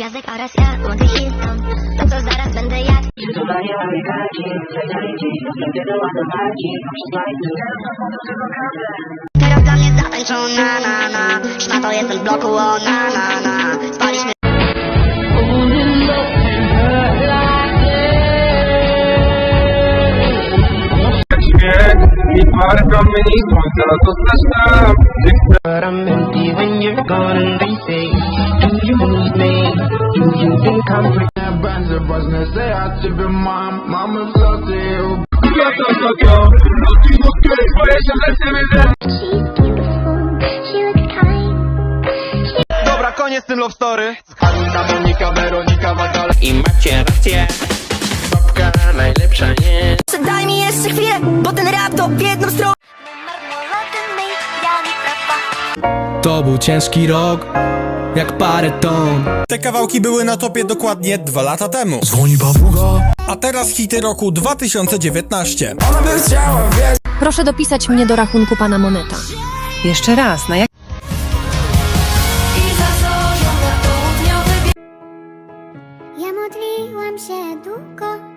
gwiazdek oraz ja, młody Hilton To co zaraz będę do Teraz zatańczona, na, na jestem z bloku, o, na, na, na. Spaliśmy But I'm empty when you're gone, and they say, Do you me? Do you think I'm pretty? Będzie ważne, że ja ciebie mam Mamy w loty to, to, to, to Luki, luki, boję się, że się wyda She's beautiful, she looks kind Dobra, koniec z tym love story. Karolina, Monika, Weronika, Magdalena. I macie rację Babka najlepsza jest Daj mi jeszcze chwilę, bo ten rap to w jedną stronę to był ciężki rok, jak parę ton. Te kawałki były na topie dokładnie dwa lata temu. Dzwoni babuga A teraz hity roku 2019 Ona by chciała wiedzieć. Proszę dopisać mnie do rachunku pana Moneta. Jeszcze raz, na jak... Ja modliłam się długo